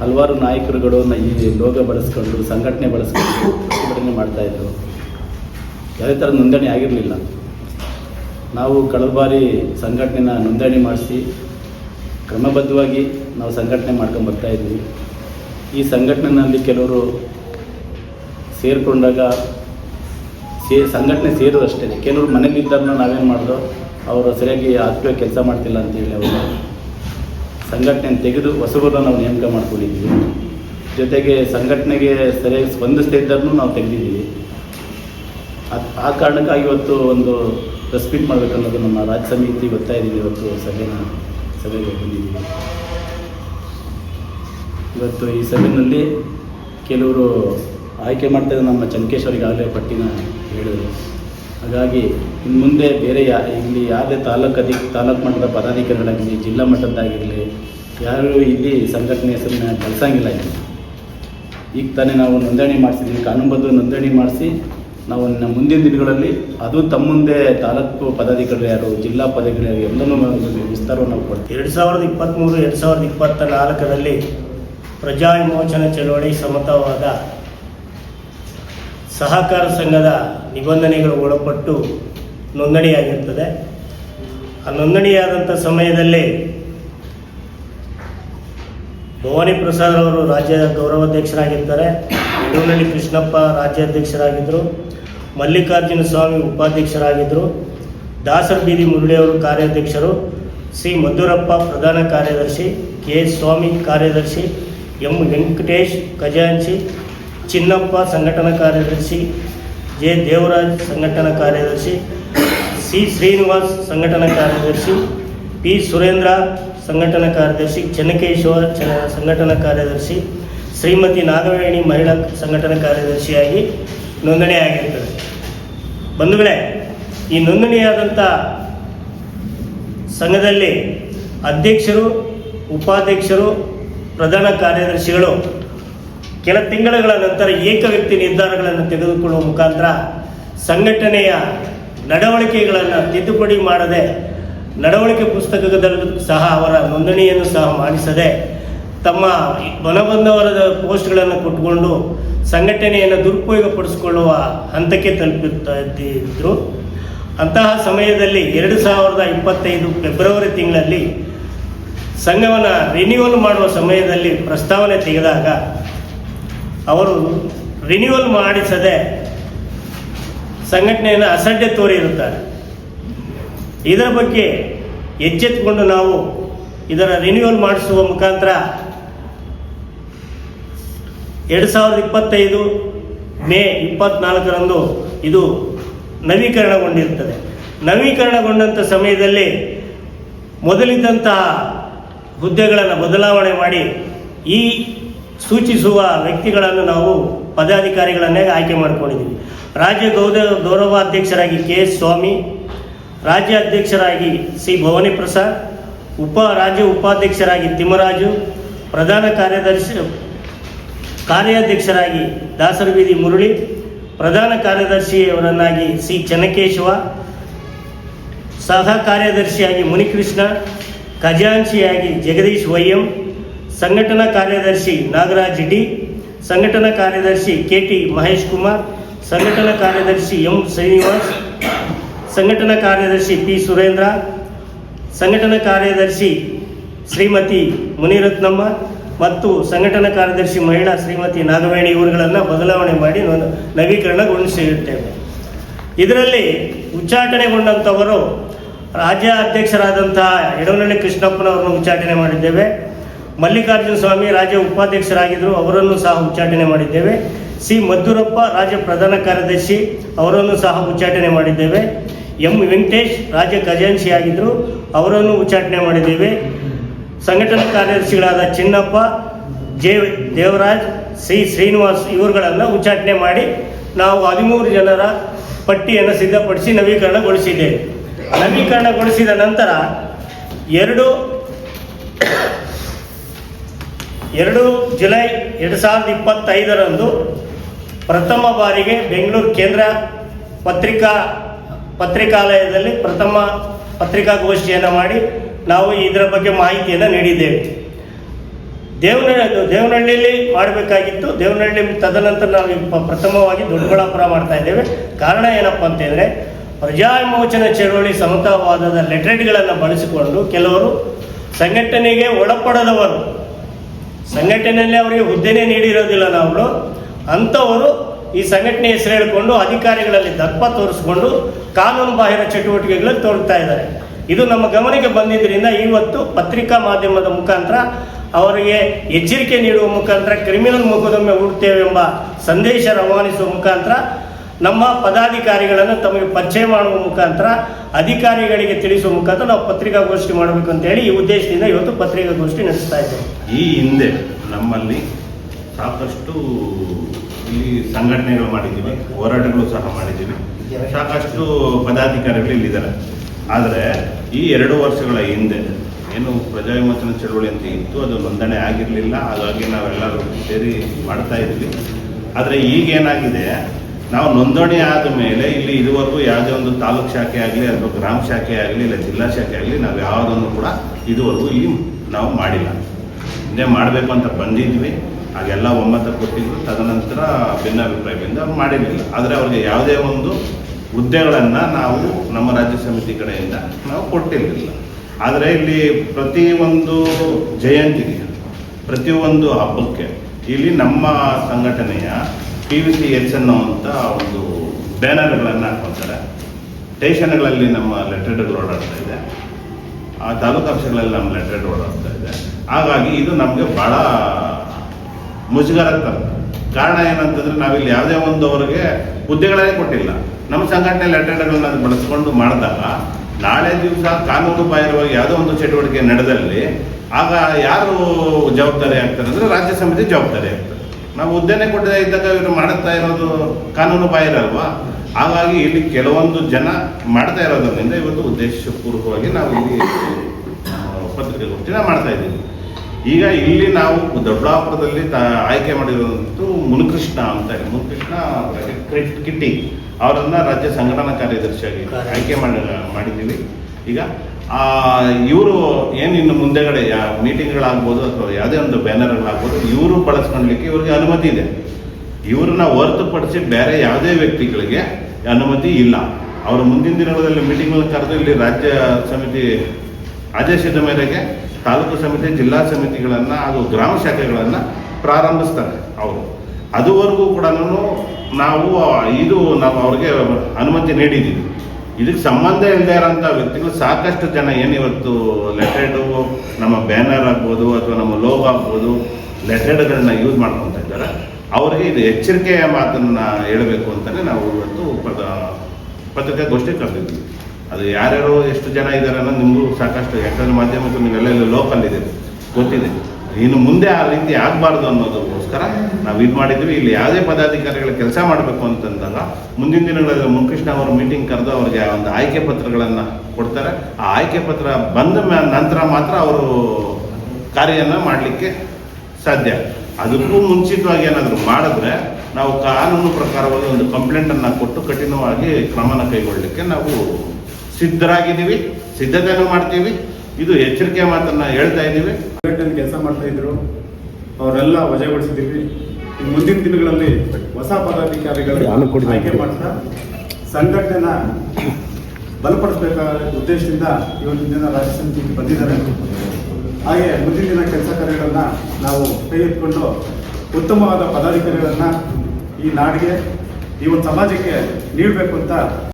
ಹಲವಾರು ನಾಯಕರುಗಳು ಈ ಲೋಗ ಬಳಸ್ಕೊಂಡು, ಸಂಘಟನೆ ಬಳಸ್ಕೊಂಡು ಪ್ರತಿಭಟನೆ ಮಾಡ್ತಾಯಿದ್ರು ಯಾವುದೇ ಥರ ನೋಂದಣಿ ಆಗಿರಲಿಲ್ಲ. ನಾವು ಕಳೆದ ಬಾರಿ ಸಂಘಟನೆನ ನೋಂದಣಿ ಮಾಡಿಸಿ, ಕ್ರಮಬದ್ಧವಾಗಿ ನಾವು ಸಂಘಟನೆ ಮಾಡ್ಕೊಂಡು ಬರ್ತಾ ಇದ್ವಿ. ಈ ಸಂಘಟನೆಯಲ್ಲಿ ಕೆಲವರು ಸೇರಿಕೊಂಡಾಗ ಸೇ, ಸಂಘಟನೆ ಸೇರೋದು ಅಷ್ಟೇ ಕೆಲವರು ಮನೇಲಿದ್ದಾರನ್ನ ನಾವೇನು ಮಾಡಿದ್ರು ಅವರು ಸರಿಯಾಗಿ ಆತ್ಮೀಯ ಕೆಲಸ ಮಾಡ್ತಿಲ್ಲ ಅಂತೇಳಿ ಅವರು. ಸಂಘಟನೆ ತೆಗೆದು ಹೊಸಬರನ್ನ ನಾವು ನೇಮಕ ಮಾಡ್ಕೊಂಡಿದ್ದೀವಿ. ಜೊತೆಗೆ ಸಂಘಟನೆಗೆ ಸರಿಯಾಗಿ ಸ್ಪಂದಿಸ್ತಾ ಇದ್ದರನ್ನು ನಾವು ತೆಗೆದಿದ್ದೀವಿ. ಅದು ಆ ಕಾರಣಕ್ಕಾಗಿ ಇವತ್ತು ಒಂದು ರೆಸ್ಪೀಟ್ ಮಾಡಬೇಕನ್ನೋದು ನಮ್ಮ ರಾಜ್ಯ ಸಮಿತಿ ಗೊತ್ತಾ ಇದ್ದೀವಿ ಇವತ್ತು ಸಭೆನ, ಸಭೆಗೆ ಬಂದಿದ್ದೀವಿ. ಇವತ್ತು ಈ ಸಭೆಯಲ್ಲಿ ಕೆಲವರು ಆಯ್ಕೆ ಮಾಡ್ತಾ ನಮ್ಮ ಚಂಕೇಶ್ವರಿಗೆ ಆಗಲೇ ಪಟ್ಟಿನ ಹೇಳಿದರು. ಹಾಗಾಗಿ ಇನ್ನು ಮುಂದೆ ಬೇರೆ ಯಾ ಇಲ್ಲಿ ಯಾವುದೇ ತಾಲೂಕು ಅಧಿಕ ತಾಲೂಕು ಮಟ್ಟದ ಪದಾಧಿಕಾರಿಗಳಾಗಿರಲಿ ಜಿಲ್ಲಾ ಮಟ್ಟದ್ದಾಗಿರಲಿ, ಯಾರು ಇಲ್ಲಿ ಸಂಘಟನೆ ಹೆಸರನ್ನ ಬಳಸಂಗಿಲ್ಲ ಇಲ್ಲಿ. ಈಗ ತಾನೇ ನಾವು ನೋಂದಣಿ ಮಾಡಿಸಿದ್ವಿ ಕಾನೂನುಬದ್ಧ ನೋಂದಣಿ ಮಾಡಿಸಿ, ನಾವು ನಮ್ಮ ಮುಂದಿನ ದಿನಗಳಲ್ಲಿ ಅದು ತಮ್ಮ ಮುಂದೆ ತಾಲೂಕು ಪದಾಧಿಕಾರಿಗಳು ಯಾರು, ಜಿಲ್ಲಾ ಪದಾಧಿಕಾರಿ ಯಾರು ಎಲ್ಲನೂ ವಿಸ್ತಾರವನ್ನು ಕೊಡ್ತೀವಿ. ಎರಡು ಸಾವಿರದ ಇಪ್ಪತ್ತ್ಮೂರು ಎರಡು ಸಾವಿರದ ಇಪ್ಪತ್ತ ನಾಲ್ಕರಲ್ಲಿ ಪ್ರಜಾ ವಿಮೋಚನಾ ಚಳವಳಿ ಸಮತವಾದ ಸಹಕಾರ ಸಂಘದ ನಿಬಂಧನೆಗಳು ಒಳಪಟ್ಟು ನೋಂದಣಿಯಾಗಿರ್ತದೆ. ಆ ನೋಂದಣಿಯಾದಂಥ ಸಮಯದಲ್ಲಿ ಭವಾನಿ ಪ್ರಸಾದ್ ಅವರು ರಾಜ್ಯ ಗೌರವಾಧ್ಯಕ್ಷರಾಗಿರ್ತಾರೆ. ಯಡೂನಳ್ಳಿ ಕೃಷ್ಣಪ್ಪ ರಾಜ್ಯಾಧ್ಯಕ್ಷರಾಗಿದ್ದರು ಮಲ್ಲಿಕಾರ್ಜುನ ಸ್ವಾಮಿ ಉಪಾಧ್ಯಕ್ಷರಾಗಿದ್ದರು ದಾಸರ ಬೀದಿ ಮುರಳಿಯವರು ಕಾರ್ಯಾಧ್ಯಕ್ಷರು. ಸಿ ಮಧುರಪ್ಪ ಪ್ರಧಾನ ಕಾರ್ಯದರ್ಶಿ. ಕೆ ಸ್ವಾಮಿ ಕಾರ್ಯದರ್ಶಿ. ಎಂ ವೆಂಕಟೇಶ್ ಖಜಾಂಚಿ. ಚಿನ್ನಪ್ಪ ಸಂಘಟನಾ ಕಾರ್ಯದರ್ಶಿ, ಜೆ. ದೇವರಾಜ್ ಸಂಘಟನಾ ಕಾರ್ಯದರ್ಶಿ, ಸಿ. ಶ್ರೀನಿವಾಸ್ ಸಂಘಟನಾ ಕಾರ್ಯದರ್ಶಿ, ಪಿ. ಸುರೇಂದ್ರ ಸಂಘಟನಾ ಕಾರ್ಯದರ್ಶಿ, ಚೆನ್ನಕೇಶ್ವರ ಚ ಸಂಘಟನಾ ಕಾರ್ಯದರ್ಶಿ, ಶ್ರೀಮತಿ ನಾಗವೇಣಿ ಮಹಿಳಾ ಸಂಘಟನಾ ಕಾರ್ಯದರ್ಶಿಯಾಗಿ ನೋಂದಣಿಯಾಗಿರ್ತದೆ ಬಂಧುಗಳೇ, ಈ ನೋಂದಣಿಯಾದಂಥ ಸಂಘದಲ್ಲಿ ಅಧ್ಯಕ್ಷರು, ಉಪಾಧ್ಯಕ್ಷರು, ಪ್ರಧಾನ ಕಾರ್ಯದರ್ಶಿಗಳು ಕೆಲ ತಿಂಗಳುಗಳ ನಂತರ ಏಕ ವ್ಯಕ್ತಿ ನಿರ್ಧಾರಗಳನ್ನು ತೆಗೆದುಕೊಳ್ಳುವ ಮುಖಾಂತರ ಸಂಘಟನೆಯ ನಡವಳಿಕೆಗಳನ್ನು ತಿದ್ದುಪಡಿ ಮಾಡದೆ ನಡವಳಿಕೆ ಪುಸ್ತಕದಲ್ಲೂ ಸಹ ಅವರ ನೋಂದಣಿಯನ್ನು ಸಹ ಮಾಡಿಸದೆ ತಮ್ಮ ಮನಬಂಧವರದ ಪೋಸ್ಟ್ಗಳನ್ನು ಕೊಟ್ಟುಕೊಂಡು ಸಂಘಟನೆಯನ್ನು ದುರುಪಯೋಗಪಡಿಸಿಕೊಳ್ಳುವ ಹಂತಕ್ಕೆ ತಲುಪುತ್ತಾ ಇದ್ದರು ಅಂತಹ ಸಮಯದಲ್ಲಿ ಎರಡು ಸಾವಿರದ ಇಪ್ಪತ್ತೈದು ಫೆಬ್ರವರಿ ತಿಂಗಳಲ್ಲಿ ಸಂಘವನ್ನು ರಿನ್ಯೂವಲ್ ಮಾಡುವ ಸಮಯದಲ್ಲಿ ಪ್ರಸ್ತಾವನೆ ತೆಗೆದಾಗ ಅವರು ರಿನ್ಯೂವಲ್ ಮಾಡಿಸದೆ ಸಂಘಟನೆಯನ್ನು ಅಸಡ್ಡೆ ತೋರಿರುತ್ತಾರೆ. ಇದರ ಬಗ್ಗೆ ಎಚ್ಚೆತ್ತುಕೊಂಡು ನಾವು ಇದರ ರಿನ್ಯೂವಲ್ ಮಾಡಿಸುವ ಮುಖಾಂತರ ಎರಡು ಸಾವಿರದ ಇಪ್ಪತ್ತೈದು ಮೇ ಇಪ್ಪತ್ನಾಲ್ಕರಂದು ಇದು ನವೀಕರಣಗೊಂಡಿರುತ್ತದೆ. ನವೀಕರಣಗೊಂಡಂಥ ಸಮಯದಲ್ಲಿ ಮೊದಲಿದ್ದಂತಹ ಹುದ್ದೆಗಳನ್ನು ಬದಲಾವಣೆ ಮಾಡಿ ಈ ಸೂಚಿಸುವ ವ್ಯಕ್ತಿಗಳನ್ನು ನಾವು ಪದಾಧಿಕಾರಿಗಳನ್ನೇ ಆಯ್ಕೆ ಮಾಡಿಕೊಂಡಿದ್ದೀವಿ. ರಾಜ್ಯ ಗೌದ, ಗೌರವಾಧ್ಯಕ್ಷರಾಗಿ ಕೆ ಎಸ್ ಸ್ವಾಮಿ ರಾಜ್ಯ ಅಧ್ಯಕ್ಷರಾಗಿ ಸಿ ಭವಾನಿ ಪ್ರಸಾದ್ ಉಪ, ರಾಜ್ಯ ಉಪಾಧ್ಯಕ್ಷರಾಗಿ ತಿಮ್ಮರಾಜು, ಪ್ರಧಾನ ಕಾರ್ಯದರ್ಶಿ, ಕಾರ್ಯಾಧ್ಯಕ್ಷರಾಗಿ ದಾಸರ ಬೀದಿ ಮುರಳಿ, ಪ್ರಧಾನ ಕಾರ್ಯದರ್ಶಿಯವರನ್ನಾಗಿ ಸಿ ಚನ್ನಕೇಶವ, ಸಹ ಕಾರ್ಯದರ್ಶಿಯಾಗಿ ಮುನಿಕೃಷ್ಣ, ಖಜಾಂಚಿಯಾಗಿ ಜಗದೀಶ್ ವೈಎಂ ಸಂಘಟನಾ ಕಾರ್ಯದರ್ಶಿ ನಾಗರಾಜ್ ಡಿ ಸಂಘಟನಾ ಕಾರ್ಯದರ್ಶಿ ಕೆ ಟಿ ಮಹೇಶ್ ಕುಮಾರ್, ಸಂಘಟನಾ ಕಾರ್ಯದರ್ಶಿ ಎಂ. ಶ್ರೀನಿವಾಸ್, ಸಂಘಟನಾ ಕಾರ್ಯದರ್ಶಿ ಪಿ. ಸುರೇಂದ್ರ, ಸಂಘಟನಾ ಕಾರ್ಯದರ್ಶಿ ಶ್ರೀಮತಿ ಮುನಿರತ್ನಮ್ಮ ಮತ್ತು ಸಂಘಟನಾ ಕಾರ್ಯದರ್ಶಿ ಮಹಿಳಾ ಶ್ರೀಮತಿ ನಾಗವೇಣಿ ಇವರುಗಳನ್ನು ಬದಲಾವಣೆ ಮಾಡಿ ನಾವು ನವೀಕರಣಗೊಳಿಸಿರುತ್ತೇವೆ ಇದರಲ್ಲಿ ಉಚ್ಚಾಟನೆಗೊಂಡಂಥವರು ರಾಜ್ಯ ಅಧ್ಯಕ್ಷರಾದಂತಹ ಯಡವನಹಳ್ಳಿ ಕೃಷ್ಣಪ್ಪನವರನ್ನು ಉಚ್ಚಾಟನೆ ಮಾಡಿದ್ದೇವೆ. ಮಲ್ಲಿಕಾರ್ಜುನ ಸ್ವಾಮಿ ರಾಜ್ಯ ಉಪಾಧ್ಯಕ್ಷರಾಗಿದ್ದರು ಅವರನ್ನು ಸಹ ಉಚ್ಚಾಟನೆ ಮಾಡಿದ್ದೇವೆ. ಸಿ. ಮಧುರಪ್ಪ ರಾಜ್ಯ ಪ್ರಧಾನ ಕಾರ್ಯದರ್ಶಿ, ಅವರನ್ನು ಸಹ ಉಚ್ಚಾಟನೆ ಮಾಡಿದ್ದೇವೆ. ಎಂ. ವೆಂಕಟೇಶ್, ರಾಜ್ಯ ಖಜಾಂಶಿಯಾಗಿದ್ದರು ಅವರನ್ನು ಉಚ್ಚಾಟನೆ ಮಾಡಿದ್ದೇವೆ. ಸಂಘಟನಾ ಕಾರ್ಯದರ್ಶಿಗಳಾದ ಚಿನ್ನಪ್ಪ, ಜೆ. ದೇವರಾಜ್, ಸಿ. ಶ್ರೀನಿವಾಸ್ ಇವರುಗಳನ್ನು ಉಚ್ಚಾಟನೆ ಮಾಡಿ ನಾವು ಹದಿಮೂರು ಜನರ ಪಟ್ಟಿಯನ್ನು ಸಿದ್ಧಪಡಿಸಿ ನವೀಕರಣಗೊಳಿಸಿದ್ದೇವೆ. ನವೀಕರಣಗೊಳಿಸಿದ ನಂತರ ಎರಡು ಎರಡು ಜುಲೈ ಎರಡು ಸಾವಿರದ ಇಪ್ಪತ್ತೈದರಂದು ಪ್ರಥಮ ಬಾರಿಗೆ ಬೆಂಗಳೂರು ಕೇಂದ್ರ ಪತ್ರಿಕಾ, ಪತ್ರಿಕಾಲಯದಲ್ಲಿ ಪ್ರಥಮ ಪತ್ರಿಕಾಗೋಷ್ಠಿಯನ್ನು ಮಾಡಿ ನಾವು ಇದರ ಬಗ್ಗೆ ಮಾಹಿತಿಯನ್ನು ನೀಡಿದ್ದೇವೆ. ದೇವನಹಳ್ಳಿ ದೇವನಹಳ್ಳಿಯಲ್ಲಿ ಮಾಡಬೇಕಾಗಿತ್ತು. ದೇವನಹಳ್ಳಿ ತದನಂತರ ನಾವು ಪ್ರಥಮವಾಗಿ ದೊಡ್ಡಬಳ್ಳಾಪುರ ಮಾಡ್ತಾ ಇದ್ದೇವೆ. ಕಾರಣ ಏನಪ್ಪ ಅಂತಂದರೆ ಪ್ರಜಾವಿಮೋಚನ ಚಳವಳಿ ಸಮತಾವಾದದ ಲೆಟ್ರೆಟ್ಗಳನ್ನು ಬಳಸಿಕೊಂಡು ಕೆಲವರು ಸಂಘಟನೆಗೆ ಒಳಪಡದವರು ಸಂಘಟನೆಯಲ್ಲಿ ಅವರಿಗೆ ಹುದ್ದೆನೇ ನೀಡಿರೋದಿಲ್ಲ ನಾವು. ಅಂಥವರು ಈ ಸಂಘಟನೆ ಹೆಸರು ಹೇಳಿಕೊಂಡು ಅಧಿಕಾರಿಗಳಲ್ಲಿ ದರ್ಪ ತೋರಿಸ್ಕೊಂಡು ಕಾನೂನು ಬಾಹಿರ ಚಟುವಟಿಕೆಗಳಲ್ಲಿ ತೋರ್ತಾ ಇದ್ದಾರೆ. ಇದು ನಮ್ಮ ಗಮನಕ್ಕೆ ಬಂದಿದ್ದರಿಂದ ಇವತ್ತು ಪತ್ರಿಕಾ ಮಾಧ್ಯಮದ ಮುಖಾಂತರ ಅವರಿಗೆ ಎಚ್ಚರಿಕೆ ನೀಡುವ ಮುಖಾಂತರ ಕ್ರಿಮಿನಲ್ ಮೊಕದ್ದಮೆ ಹೂಡ್ತೇವೆ ಎಂಬ ಸಂದೇಶ ರವಾನಿಸುವ ಮುಖಾಂತರ ನಮ್ಮ ಪದಾಧಿಕಾರಿಗಳನ್ನು ತಮಗೆ ಪರಿಚಯ ಮಾಡುವ ಮುಖಾಂತರ ಅಧಿಕಾರಿಗಳಿಗೆ ತಿಳಿಸುವ ಮುಖಾಂತರ ನಾವು ಪತ್ರಿಕಾಗೋಷ್ಠಿ ಮಾಡಬೇಕು ಅಂತ ಹೇಳಿ ಈ ಉದ್ದೇಶದಿಂದ ಇವತ್ತು ಪತ್ರಿಕಾಗೋಷ್ಠಿ ನಡೆಸ್ತಾ ಇದ್ದೇವೆ. ಈ ಹಿಂದೆ ನಮ್ಮಲ್ಲಿ ಸಾಕಷ್ಟು ಇಲ್ಲಿ ಸಂಘಟನೆಗಳು ಮಾಡಿದ್ದೀವಿ, ಹೋರಾಟಗಳು ಸಹ ಮಾಡಿದ್ದೀವಿ. ಸಾಕಷ್ಟು ಪದಾಧಿಕಾರಿಗಳು ಇಲ್ಲಿದ್ದಾರೆ. ಆದರೆ ಈ ಎರಡು ವರ್ಷಗಳ ಹಿಂದೆ ಏನು ಪ್ರಜಾವಿಮೋಚನ ಚಳುವಳಿ ಅಂತ ಇತ್ತು, ಅದು ನೋಂದಣಿ ಆಗಿರಲಿಲ್ಲ. ಹಾಗಾಗಿ ನಾವೆಲ್ಲರೂ ಸೇರಿ ಮಾಡ್ತಾ ಇದ್ವಿ. ಆದರೆ ಈಗೇನಾಗಿದೆ ನಾವು ನೋಂದಣಿ ಆದ ಮೇಲೆ ಇಲ್ಲಿ ಇದುವರೆಗೂ ಯಾವುದೇ ಒಂದು ತಾಲೂಕ್ ಶಾಖೆ ಆಗಲಿ ಅಥವಾ ಗ್ರಾಮ ಶಾಖೆ ಆಗಲಿ ಇಲ್ಲ ಜಿಲ್ಲಾ ಶಾಖೆ ಆಗಲಿ ನಾವು ಯಾವುದನ್ನು ಕೂಡ ಇದುವರೆಗೂ ಇಲ್ಲಿ ನಾವು ಮಾಡಿಲ್ಲ. ಹಿಂದೆ ಮಾಡಬೇಕು ಅಂತ ಬಂದಿದ್ವಿ. ಹಾಗೆಲ್ಲ ಒಮ್ಮತ ಕೊಟ್ಟಿದ್ರು. ತದನಂತರ ಭಿನ್ನಾಭಿಪ್ರಾಯದಿಂದ ಅವ್ರು ಮಾಡಿರಲಿಲ್ಲ. ಆದರೆ ಅವ್ರಿಗೆ ಯಾವುದೇ ಒಂದು ಹುದ್ದೆಗಳನ್ನು ನಾವು ನಮ್ಮ ರಾಜ್ಯ ಸಮಿತಿ ಕಡೆಯಿಂದ ನಾವು ಕೊಟ್ಟಿರಲಿಲ್ಲ. ಆದರೆ ಇಲ್ಲಿ ಪ್ರತಿ ಒಂದು ಜಯಂತಿಗೆ ಪ್ರತಿಯೊಂದು ಹಬ್ಬಕ್ಕೆ ಇಲ್ಲಿ ನಮ್ಮ ಸಂಘಟನೆಯ ಪಿ ವಿ ಸಿ ಎಚ್ ಅನ್ನುವಂಥ ಒಂದು ಬ್ಯಾನರ್ಗಳನ್ನು ಹಾಕ್ಕೊತಾರೆ. ಸ್ಟೇಷನ್ಗಳಲ್ಲಿ ನಮ್ಮ ಲೆಟರ್ಗಳು ಓಡಾಡ್ತಾ ಇದೆ. ಆ ತಾಲೂಕು ಅಂಶಗಳಲ್ಲಿ ನಮ್ಮ ಲೆಟರ್ ಓಡಾಡ್ತಾ ಇದೆ. ಹಾಗಾಗಿ ಇದು ನಮಗೆ ಭಾಳ ಮುಜುಗರ ತರುತ್ತೆ. ಕಾರಣ ಏನಂತಂದ್ರೆ ನಾವಿಲ್ಲಿ ಯಾವುದೇ ಒಂದು ಅವರಿಗೆ ಹುದ್ದೆಗಳೇ ಕೊಟ್ಟಿಲ್ಲ. ನಮ್ಮ ಸಂಘಟನೆ ಲೆಟರ್ಗಳನ್ನ ಬಳಸ್ಕೊಂಡು ಮಾಡಿದಾಗ ನಾಳೆ ದಿವಸ ಕಾನೂನು ಬಾಹಿರವಾಗಿ ಯಾವುದೋ ಒಂದು ಚಟುವಟಿಕೆ ನಡೆದಲ್ಲಿ ಆಗ ಯಾರು ಜವಾಬ್ದಾರಿ ಆಗ್ತಾರೆ ಅಂದರೆ ರಾಜ್ಯ ಸಮಿತಿ ಜವಾಬ್ದಾರಿ ಆಗ್ತದೆ ನಾವು ಉದ್ದನೆ ಕೊಡದೇ ಇದ್ದಾಗ ಇವರು ಮಾಡುತ್ತಾ ಇರೋದು ಕಾನೂನು ಬಾಹಿರ ಅಲ್ವಾ? ಹಾಗಾಗಿ ಇಲ್ಲಿ ಕೆಲವೊಂದು ಜನ ಮಾಡ್ತಾ ಇರೋದ್ರಿಂದ ಇವತ್ತು ಉದ್ದೇಶಪೂರ್ವಕವಾಗಿ ನಾವು ಇಲ್ಲಿ ಪತ್ರಿಕೆ ಪತ್ರಿಕಾಗೋಷ್ಠಿನ ಮಾಡ್ತಾ ಇದ್ದೀವಿ. ಈಗ ಇಲ್ಲಿ ನಾವು ದೊಡ್ಡಾಪುರದಲ್ಲಿ ಆಯ್ಕೆ ಮಾಡಿರುವಂತೂ ಮುನಿಕೃಷ್ಣ ಅಂತ ಹೇಳಿ. ಮುನಿಕೃಷ್ಣ ಕಿಟ್ಟಿ. ಅವರನ್ನ ರಾಜ್ಯ ಸಂಘಟನಾ ಕಾರ್ಯದರ್ಶಿಯಾಗಿ ಆಯ್ಕೆ ಮಾಡಿ, ಮಾಡಿದ್ದೀವಿ. ಈಗ ಇವರು ಏನು ಇನ್ನು ಮುಂದೆಗಡೆ ಯಾ ಮೀಟಿಂಗ್ಗಳಾಗ್ಬೋದು ಅಥವಾ ಯಾವುದೇ ಒಂದು ಬ್ಯಾನರ್ಗಳಾಗ್ಬೋದು, ಇವರು ಬಳಸ್ಕೊಳ್ಲಿಕ್ಕೆ ಇವ್ರಿಗೆ ಅನುಮತಿ ಇದೆ. ಇವ್ರನ್ನ ಹೊರತುಪಡಿಸಿ ಬೇರೆ ಯಾವುದೇ ವ್ಯಕ್ತಿಗಳಿಗೆ ಅನುಮತಿ ಇಲ್ಲ. ಅವರು ಮುಂದಿನ ದಿನಗಳಲ್ಲಿ ಮೀಟಿಂಗ್ಗಳನ್ನು ಕರೆದು ಇಲ್ಲಿ ರಾಜ್ಯ ಸಮಿತಿ ಆದೇಶದ ಮೇರೆಗೆ ತಾಲೂಕು ಸಮಿತಿ, ಜಿಲ್ಲಾ ಸಮಿತಿಗಳನ್ನು ಹಾಗೂ ಗ್ರಾಮ ಶಾಖೆಗಳನ್ನು ಪ್ರಾರಂಭಿಸ್ತಾರೆ ಅವರು. ಅದುವರೆಗೂ ಕೂಡ ನಾವು ಇದು ನಾವು ಅವ್ರಿಗೆ ಅನುಮತಿ ನೀಡಿದ್ದೀವಿ. ಇದಕ್ಕೆ ಸಂಬಂಧ ಇಲ್ಲದೆ ಇರೋಂಥ ವ್ಯಕ್ತಿಗಳು ಸಾಕಷ್ಟು ಜನ ಏನಿವತ್ತು ಲೆಟೆಡು ನಮ್ಮ ಬ್ಯಾನರ್ ಆಗ್ಬೋದು ಅಥವಾ ನಮ್ಮ ಲೋಗೋ ಆಗ್ಬೋದು ಲೆಟೆಡ್ಗಳನ್ನ ಯೂಸ್ ಮಾಡ್ಕೊತಾ ಇದ್ದಾರೆ. ಅವರಿಗೆ ಇದು ಎಚ್ಚರಿಕೆಯ ಮಾತನ್ನು ಹೇಳಬೇಕು ಅಂತಲೇ ನಾವು ಇವತ್ತು ಪದ ಪತ್ರಿಕಾಗೋಷ್ಠಿ ಕರೆದಿದ್ವಿ ಅದು ಯಾರ್ಯಾರು ಎಷ್ಟು ಜನ ಇದ್ದಾರೆ ಅನ್ನೋದು ನಿಮಗೂ ಸಾಕಷ್ಟು, ಯಾಕಂದ್ರೆ ಮಾಧ್ಯಮಕ್ಕೆ ನೀವೆಲ್ಲ ಲೋಕಲ್ ಇದೆ. ಗೊತ್ತಿದೆ. ಇನ್ನು ಮುಂದೆ ಆ ರೀತಿ ಆಗಬಾರ್ದು ಅನ್ನೋದಕ್ಕೋಸ್ಕರ ನಾವು ಇದು ಮಾಡಿದ್ವಿ. ಇಲ್ಲಿ ಯಾವುದೇ ಪದಾಧಿಕಾರಿಗಳ ಕೆಲಸ ಮಾಡಬೇಕು ಅಂತಂದಾಗ ಮುಂದಿನ ದಿನಗಳಲ್ಲಿ ಮುನ್ಕೃಷ್ಣ ಅವರು ಮೀಟಿಂಗ್ ಕರೆದು ಅವ್ರಿಗೆ ಒಂದು ಆಯ್ಕೆ ಪತ್ರಗಳನ್ನು ಕೊಡ್ತಾರೆ. ಆ ಆಯ್ಕೆ ಪತ್ರ ಬಂದ ನಂತರ ಮಾತ್ರ ಅವರು ಕಾರ್ಯನ ಮಾಡಲಿಕ್ಕೆ ಸಾಧ್ಯ. ಅದಕ್ಕೂ ಮುಂಚಿತವಾಗಿ ಏನಾದರೂ ಮಾಡಿದ್ರೆ ನಾವು ಕಾನೂನು ಪ್ರಕಾರವಾಗಿ ಒಂದು ಕಂಪ್ಲೇಂಟನ್ನು ಕೊಟ್ಟು ಕಠಿಣವಾಗಿ ಕ್ರಮನ ಕೈಗೊಳ್ಳಲಿಕ್ಕೆ ನಾವು ಸಿದ್ಧರಾಗಿದ್ದೀವಿ. ಸಿದ್ಧತೆಯನ್ನು ಮಾಡ್ತೀವಿ. ಇದು ಎಚ್ಚರಿಕೆ ಮಾತನ್ನ ಹೇಳ್ತಾ ಇದ್ದೀವಿ. ಸಂಘಟನೆ ಕೆಲಸ ಮಾಡ್ತಾ ಇದ್ರು. ಅವರೆಲ್ಲ ವಜೆಗೊಳಿಸಿದ್ದೀವಿ. ಇನ್ನು ಮುಂದಿನ ದಿನಗಳಲ್ಲಿ ಹೊಸ ಪದಾಧಿಕಾರಿಗಳು ಆಯ್ಕೆ ಮಾಡ್ತಾ ಸಂಘಟನೆನ ಬಲಪಡಿಸಬೇಕಾದ ಉದ್ದೇಶದಿಂದ ಇವತ್ತಿನ ದಿನ ರಾಜ್ಯ ಸಮಿತಿಗೆ ಬಂದಿದ್ದಾರೆ. ಹಾಗೆ ಮುಂದಿನ ದಿನ ಕೆಲಸ ಕಾರ್ಯಗಳನ್ನು ನಾವು ಕೈ ಎತ್ಕೊಂಡು ಉತ್ತಮವಾದ ಪದಾಧಿಕಾರಿಗಳನ್ನು ಈ ನಾಡಿಗೆ ಈ ಒಂದು ಸಮಾಜಕ್ಕೆ ನೀಡಬೇಕು ಅಂತ